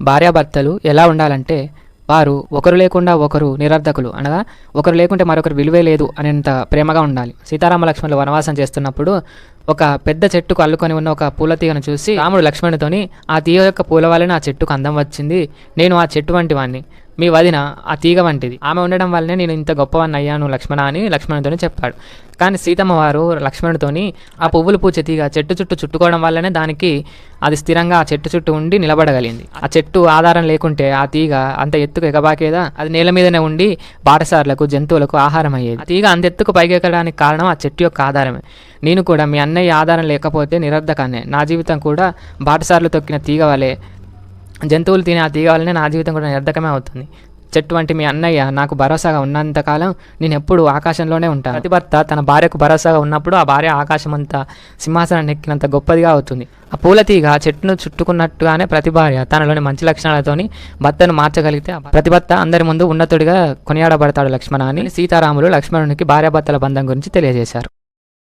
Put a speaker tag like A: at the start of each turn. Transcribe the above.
A: భార్యాభర్తలు ఎలా ఉండాలంటే వారు ఒకరు లేకుండా ఒకరు నిరర్ధకులు అనగా ఒకరు లేకుంటే మరొకరు విలువే లేదు అనేంత ప్రేమగా ఉండాలి. సీతారామ లక్ష్మణులు వనవాసం చేస్తున్నప్పుడు ఒక పెద్ద చెట్టుకు అల్లుకొని ఉన్న ఒక పూల తీగను చూసి రాముడు లక్ష్మణుతోని ఆ తీగ యొక్క పూల వల్లనే ఆ చెట్టుకు అందం వచ్చింది. నేను ఆ చెట్టు వంటి వాడిని మీ వదిన ఆ తీగ వంటిది. ఆమె ఉండడం వల్లనే నేను ఇంత గొప్పవాన్ని అయ్యాను లక్ష్మణ అని లక్ష్మణుతోనే చెప్పాడు కానీ సీతమ్మ వారు లక్ష్మణుడితోని ఆ పువ్వులు పూచే తీగ చెట్టు చుట్టూ చుట్టుకోవడం వల్లనే దానికి అది స్థిరంగా ఆ చెట్టు చుట్టూ ఉండి నిలబడగలిగింది. ఆ చెట్టు ఆధారం లేకుంటే ఆ తీగ అంత ఎత్తుకు ఎగబాకేదా? అది నేల మీదనే ఉండి బాటసార్లకు జంతువులకు ఆహారం అయ్యేది. ఆ తీగ అంత ఎత్తుకు పైకెక్కడానికి కారణం ఆ చెట్టు యొక్క ఆధారమే. నేను కూడా మీ అన్నయ్య ఆధారం లేకపోతే నిరర్ధకాన్నే నా జీవితం కూడా బాటసార్లు తొక్కిన తీగ వలె జంతువులు తినే ఆ తీగ వల్లనే నా జీవితం కూడా నిరర్ధకమే అవుతుంది. చెట్టు వంటి మీ అన్నయ్య నాకు భరోసాగా ఉన్నంతకాలం నేను ఎప్పుడు ఆకాశంలోనే ఉంటాను. ప్రతి భర్త తన భార్యకు భరోసాగా ఉన్నప్పుడు ఆ భార్య ఆకాశం అంతా సింహాసనాన్ని ఎక్కినంత గొప్పదిగా అవుతుంది. ఆ పూల తీగ చెట్టును చుట్టుకున్నట్టుగానే ప్రతి భార్య తనలోని మంచి లక్షణాలతోని భర్తను మార్చగలిగితే ప్రతి భర్త అందరి ముందు ఉన్నతుడిగా కొనియాడబడతాడు లక్ష్మణ అని సీతారాములు లక్ష్మణునికి భార్యాభర్తల బంధం గురించి తెలియజేశారు.